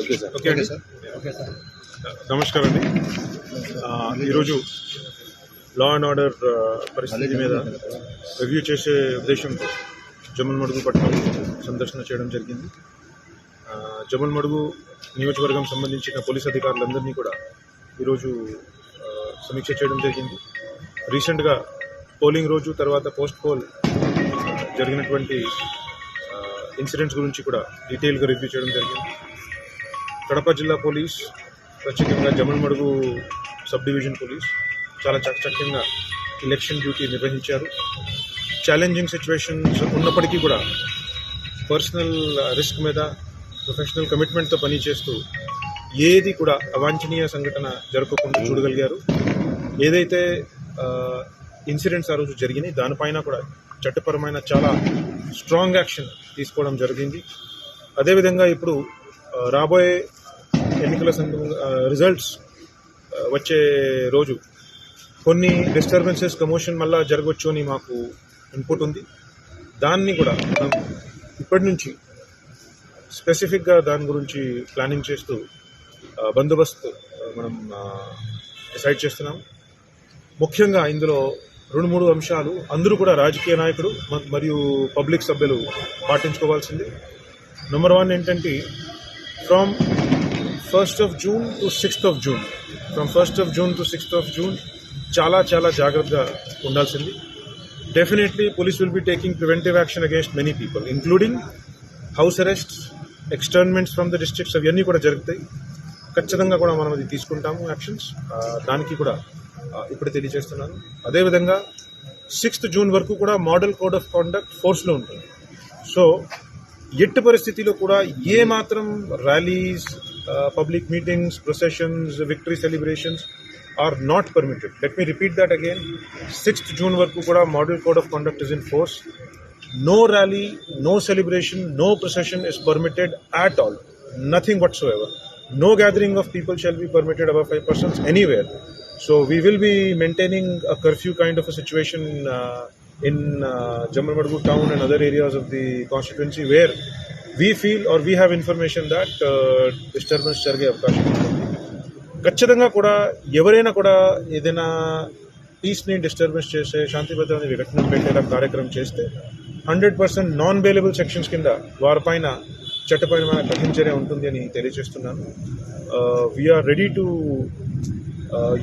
Okay sir. Okay అండి. నమస్కారం అండి. ఈరోజు లా అండ్ ఆర్డర్ పరిస్థితి మీద రివ్యూ చేసే ఉద్దేశంతో జమ్మల్ మడుగు పట్టణం సందర్శన చేయడం జరిగింది. జమ్మల్ మడుగు నియోజకవర్గం సంబంధించిన పోలీస్ అధికారులందరినీ కూడా ఈరోజు సమీక్ష చేయడం జరిగింది. రీసెంట్గా పోలింగ్ రోజు తర్వాత పోస్ట్ పోల్ జరిగినటువంటి ఇన్సిడెంట్స్ గురించి కూడా డీటెయిల్గా రివ్యూ చేయడం జరిగింది. కడప జిల్లా పోలీస్ ప్రత్యేకంగా జమల్మడుగు సబ్ డివిజన్ పోలీస్ చాలా చకచక్యంగా ఎలక్షన్ డ్యూటీ నిర్వహించారు. ఛాలెంజింగ్ సిచ్యువేషన్స్ ఉన్నప్పటికీ కూడా పర్సనల్ రిస్క్ మీద ప్రొఫెషనల్ కమిట్మెంట్తో పనిచేస్తూ ఏది కూడా అవాంఛనీయ సంఘటన జరగకుండా చూడగలిగారు. ఏదైతే ఇన్సిడెంట్స్ ఆ రోజు జరిగినాయి. దానిపైన కూడా చట్టపరమైన చాలా స్ట్రాంగ్ యాక్షన్ తీసుకోవడం జరిగింది. అదేవిధంగా ఇప్పుడు రాబోయే ఎన్నికల రిజల్ట్స్ వచ్చే రోజు కొన్ని డిస్టర్బెన్సెస్ కమోషన్ మళ్ళా జరగవచ్చు అని మాకు ఇన్పుట్ ఉంది. దాన్ని కూడా మనం ఇప్పటి నుంచి స్పెసిఫిక్గా దాని గురించి ప్లానింగ్ చేస్తూ బందోబస్తు మనం డిసైడ్ చేస్తున్నాం ముఖ్యంగా ఇందులో రెండు మూడు అంశాలు అందరూ కూడా రాజకీయ నాయకుడు మరియు పబ్లిక్ సభ్యులు పాటించుకోవాల్సింది. నెంబర్ వన్ ఏంటంటే from first of June to sixth of June from first of June to sixth of June చాలా చాలా జాగ్రత్తగా ఉండాల్సింది. Definitely police will be taking preventive action against many people including house arrest externments from the districts అవన్నీ కూడా జరుగుతాయి. ఖచ్చితంగా కూడా మనం అది తీసుకుంటాము యాక్షన్స్ దానికి కూడా ఇప్పుడు తెలియజేస్తున్నాను. అదేవిధంగా సిక్స్త్ జూన్ వరకు కూడా మోడల్ కోడ్ ఆఫ్ కాండక్ట్ ఫోర్స్లో ఉంటుంది. సో ఎట్టి పరిస్థితిలో కూడా ఏ మాత్రం rallies public meetings processions victory celebrations are not permitted. Let me repeat that again sixth June వరకు కూడా model code of conduct is in force no rally no celebration no procession is permitted at all nothing whatsoever No gathering of people shall be permitted above five persons anywhere. So we will be maintaining a curfew kind of a situation uh, in uh, Jamal Madgu town and other areas of the constituency where we feel or we have information that uh, disturbance జరిగే అవకాశం ఉంటుంది ఖచ్చితంగా కూడా ఎవరైనా కూడా ఏదైనా పీస్ని disturbance చేసే శాంతి భద్రతని విఘటన పెట్టేలా కార్యక్రమం చేస్తే hundred percent non bailable sections కింద వారిపైన చట్టపరమైన కఠిన చర్య ఉంటుంది అని తెలియజేస్తున్నాను we're ready to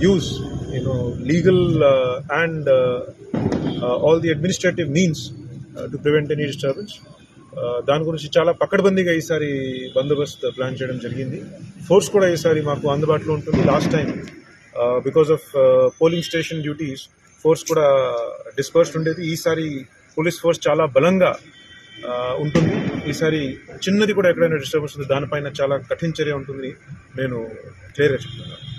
use you know legal and all the administrative means to prevent any disturbance. Uh, దాని గురించి చాలా పకడ్బందీగా ఈసారి బందోబస్తు ప్లాన్ చేయడం జరిగింది. ఫోర్స్ కూడా ఈసారి మాకు అందుబాటులో ఉంటుంది last time because of polling station duties force కూడా డిస్పర్స్డ్ ఉండేది. ఈసారి పోలీస్ ఫోర్స్ చాలా బలంగా uh, ఉంటుంది. ఈసారి చిన్నది కూడా ఎక్కడైనా డిస్టర్బెన్స్ ఉంది దానిపైన చాలా కఠిన చర్య ఉంటుంది. నేను క్లియర్గా చెప్తున్నాను.